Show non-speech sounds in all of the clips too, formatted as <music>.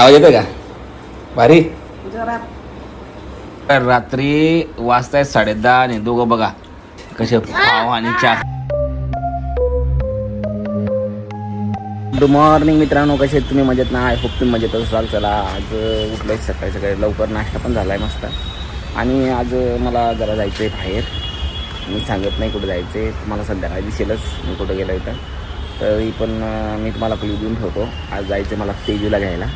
आवाज येतोय का? भारी. तर रात्री वाजतायत साडे दहा आणि दोघं बघा कसे पाव आणि चहा. गुड मॉर्निंग मित्रांनो कसे आहेत? तुम्ही मजेत ना? आय होप तुम्ही मजेत असाल. चला आज उठलोय सकाळी सकाळी. लवकर नाश्ता पण झाला आहे मस्त. आणि आज मला जरा जायचं आहे बाहेर. मी सांगत नाही कुठं जायचं आहे तुम्हाला संध्याकाळी दिसेलच. मी कुठं गेलो इथं. तरी पण मी तुम्हाला क्लू देऊन ठेवतो. आज जायचं मला तेजूला घ्यायला.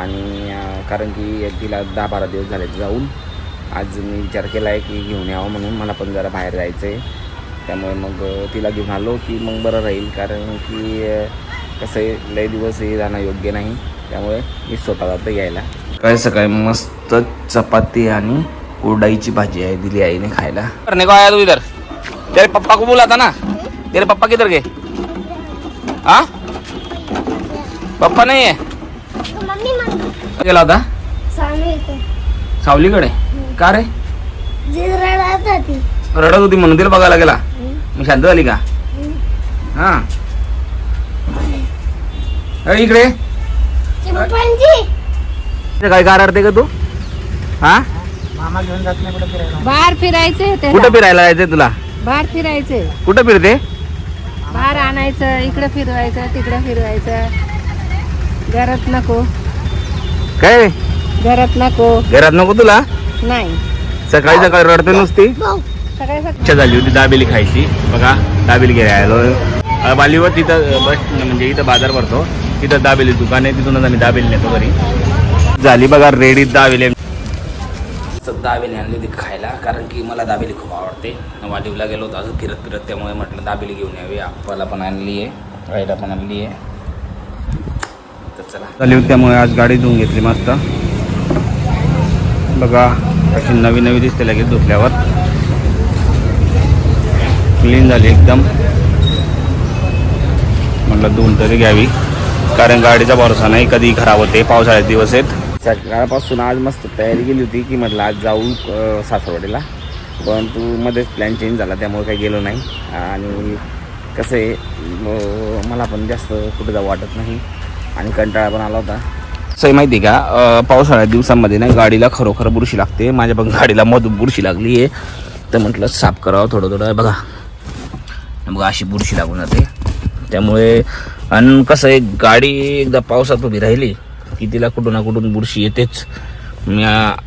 आणि कारण की तिला दहा बारा दिवस झाले जाऊन. आज मी विचार केला आहे की घेऊन यावं म्हणून. मला पण जरा बाहेर जायचं आहे त्यामुळे मग तिला घेऊन आलो की मग बरं राहील. कारण की कसं आहे लय दिवस हे जाणं योग्य नाही. त्यामुळे मी स्वतः जातो यायला. काय सकाळी मस्त चपाती आणि उडाईची भाजी आहे दिली आईने खायला. करने को आया तू इधर. तेरे पप्पा को बुलाता ना. तेरे पप्पा किधर गए? हाँ पप्पा नहीं है? मग गेला होता सावलीकडे. का रे? जी रडत होती रडत होती म्हणून तिला बघायला गेला. मी शांत झाली का? हा. इकडे. काय कार का तू? हा? मामा घेऊन जात नाही कुठे फिरायला. बाहेर फिरायचे कुठं फिरायला जायचंय तुला? बाहेर फिरायचे कुठं फिरते? बाहेर आणायचं इकडे फिरवायचं तिकडे फिरवायचं. घरात नको. काय? घरात नको. घरात नको तुला? नाही. सकाळी सकाळी रडते नुसती? इच्छा झाली होती दाबेली खायची. बघा दाबेली घ्यायला आलो. बालीवर तिथं बस म्हणजे इथं बाजार भरतो. तिथं दाबेली दुकान आहे तिथूनच आम्ही दाबेली नेतो घरी. झाली बघा रेडी दाबेली. दाबेली आणली होती खायला कारण की मला दाबेली खूप आवडते. वालीवला गेलो होतो असं फिरत फिरत त्यामुळे म्हटलं दाबेली घेऊन यावी. आप्पाला पण आणली आहे आईला पण आणली आहे. तर चला. झाली होती त्यामुळे आज गाडी धुवून घेतली मस्त. बघा अशी नवी नवी दिसते लगेच धुतल्यावर. क्लीन झाली एकदम. म्हटलं धुवून तरी घ्यावी. कारण गाडीचा भरोसा नाही कधी खराब होते पावसाळ्यात दिवस आहेत. सकाळपासून आज मस्त तयारी केली होती की म्हटलं आज जाऊ अं, सासवडीला परंतु मध्येच प्लॅन चेंज झाला त्यामुळे काही गेलो नाही. आणि कसं आहे मला पण जास्त कुठं जाऊ वाटत नाही. आणि कंटाळा पण आला होता. सही माहिती आहे का? पावसाळ्या पावसाळ्यात दिवसांमध्ये ना गाडीला खरोखर बुरशी लागते. माझ्या पण गाडीला मधून बुरशी लागली आहे. तर म्हटलं साफ करावं थोडं थोडं. बघा. बघा अशी बुरशी लागून जाते. त्यामुळे आणि कसं आहे गाडी एकदा पावसात उभी राहिली की तिला कुठून ना कुठून बुरशी येतेच. मी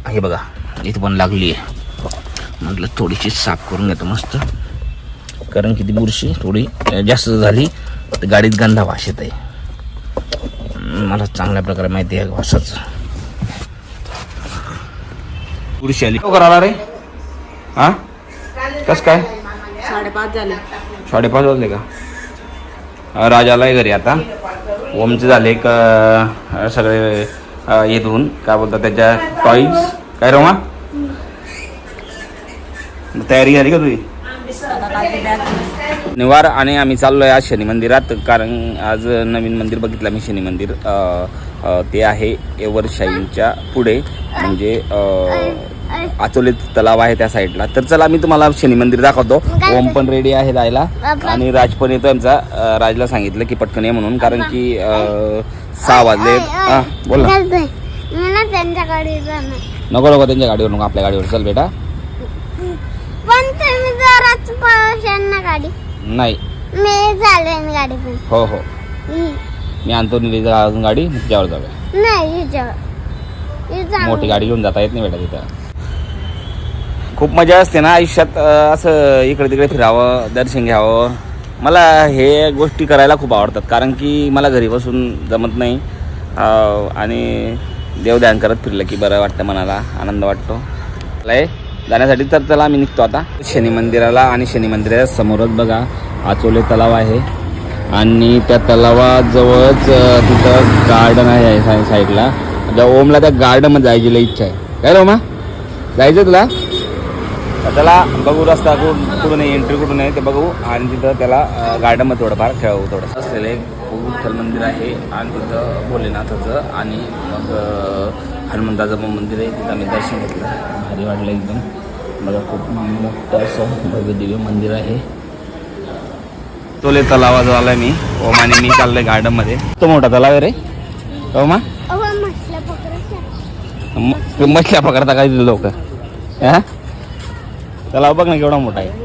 हे बघा इथं पण लागली आहे. म्हटलं थोडीशी साफ करून घेतो मस्त. कारण की ती बुरशी थोडी जास्त झाली तर गाडीत गंधा वास येत. आहे मला चांगल्या प्रकारे माहिती आहे वासाच बुरशी आली लवकर आला रे. हा? कस काय? साडेपाच झाले. साडेपाच वाजले का? राज आलाय घरी आता. ओमचे झाले एक सगळे धुवून काय बोलतात त्याच्या? टॉईज काय रोमा तयारी झाली का तुझी? निवार आणि आम्ही चाललोय आज शनी मंदिरात कारण आज नवीन मंदिर बघितलं मी शनी मंदिर ते आहे एवरशाहीच्या पुढे म्हणजे आचोले तलाव आहे त्या साईडला. तर चला मी तुम्हाला शनी मंदिर दाखवतो. ओम पण रेडी आहे जायला. आणि राज पण येतो आमचा. राजला सांगितलं की पटकन ये म्हणून कारण की सहा वाजले. बोल नको नको त्यांच्या गाडीवर नको आपल्या गाडीवर. चल बेटा. पण तुम्ही गाडी. नाही. मी चालवेन गाडी पण. हो हो. हम्म. मी आणतो निलेचा अजून गाडी मग त्याच्यावर जाऊया. नाही हिच्यावर. ही चांगली. मोठी गाडी घेऊन जाता येत नाही बेटा तिथं. खूप मजा असते ना आयुष्यात अं, असं इकडे तिकडे फिरावं दर्शन घ्यावं. मला हे गोष्टी करायला खूप आवडतात कारण की मला घरी बसून जमत नाही. अं, आणि देवध्यान करत फिरलं की बरं वाटतं मनाला आनंद वाटतो. लय. जाण्यासाठी तर चला आम्ही निघतो आता. शनी मंदिराला आणि शनी मंदिराच्या समोरच बघा आचोले तलाव आहे. आणि त्या तलावाजवळच तिथं गार्डन आहे साई- साईडला त्या ओमला त्या गार्डनमध्ये जायची लई इच्छा आहे. काय रे ओमा? जायचं तुला? त्याला बघू रस्ता कुठून कुठून आहे एंट्री कुठून आहे ते बघू. आणि तिथं त्याला गार्डनमध्ये थोडंफार खेळवू थोडंसं. असलेलं एक विठ्ठल मंदिर आहे आणि तिथं भोलेनाथाचं आणि मग हनुमंताचं पण मंदिर आहे तिथं आम्ही दर्शन घेतलं. भारी वाटलं एकदम. मला खूप मोठं असं भव्य दिव्य मंदिर आहे. तोले तलावाजवळ आलाय मी. ओमाने मी चाललोय गार्डनमध्ये. तो मोठा तलाव आहे रे. ओमा? मछल्या पकडता काय लोक? हा? त्याला बघ ना केवढा मोठा आहे.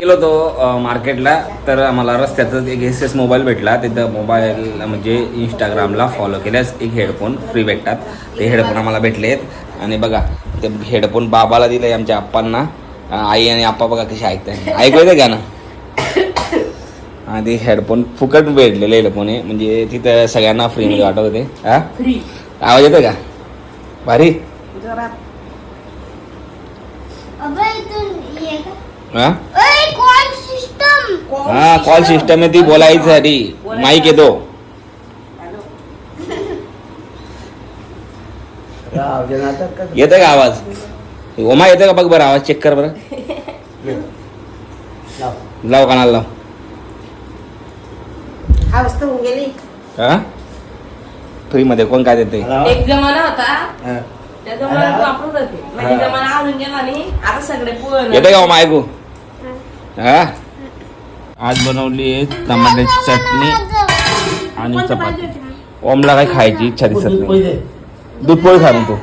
गेलो तो मार्केटला. तर आम्हाला रस्त्यातच एक एस एस मोबाईल भेटला. तिथं मोबाईल म्हणजे इंस्टाग्रामला फॉलो केल्यास एक हेडफोन फ्री भेटतात. ते हेडफोन आम्हाला भेटलेत. आणि बघा ते हेडफोन बाबाला दिले आमच्या आप्पांना. आई आणि आप्पा बघा कसे ऐकताय ऐकू येते गाणं <laughs> आणि ते हेडफोन फुकट भेटलेले हेडफोन आहे म्हणजे तिथं सगळ्यांना फ्रीमध्ये वाटत होते. हा? फ्री आवाज येतो का? भारी. हा? ओय कॉल सिस्टम हा कॉल सिस्टम आहे ती बोलायसाठी माईक येतो. येतोय का आवाज? ओमा येतोय का? बघ बरं आवाज चेक कर बरं. लाव. कानाला लाव. हा वस्तू होऊन गेली. हा? फ्री मध्ये कोण काय देते एक जमाना होता. त्या होते. म्हणजे जमाना गेला आता सगळे येतोय का ओमा? ऐकू. हा? आज बनवली आहे टमाट्याची चटणी आणि चपाती. ओमला काही खायची इच्छा दिसत नाही. दूध पोळी खा मग तू.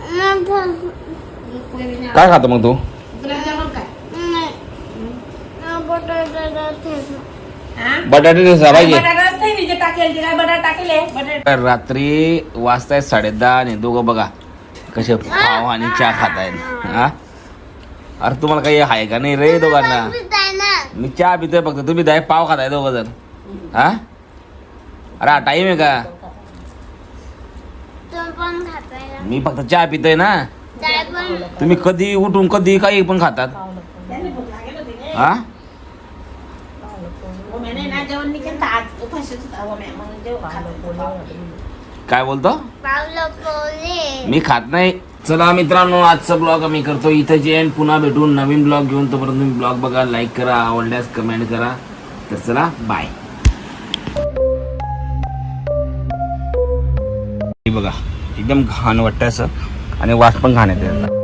काय खातो मग तू? बटाटे ठेचा पाहिजे. काय रात्री वाजतायत साडे दहा आणि दोघं बघा कसे पाव आणि चहा खात आहेत हा? अरे तुम्हाला काही आहे का नाही रे दोघांना? मी चहा पितोय फक्त. तुम्ही दाय पाव खाताय दोघं जण. हा? अरे हा टाइम आहे का? पण खाताय. मी फक्त चहा पितोय ना. पण. तुम्ही कधी उठून कधी काही पण खातात. हा? काय बोलतो? पावलं पोले मी खात नाही. चला मित्रांनो आजचा ब्लॉग आम्ही करतो इथं जे एंड पुन्हा भेटून नवीन ब्लॉग घेऊन. तोपर्यंत तुम्ही ब्लॉग बघा लाईक करा आवडल्यास कमेंट करा. तर चला बाय बघा एकदम घाण वाटतं असं. आणि वास पण घाण येते त्याचा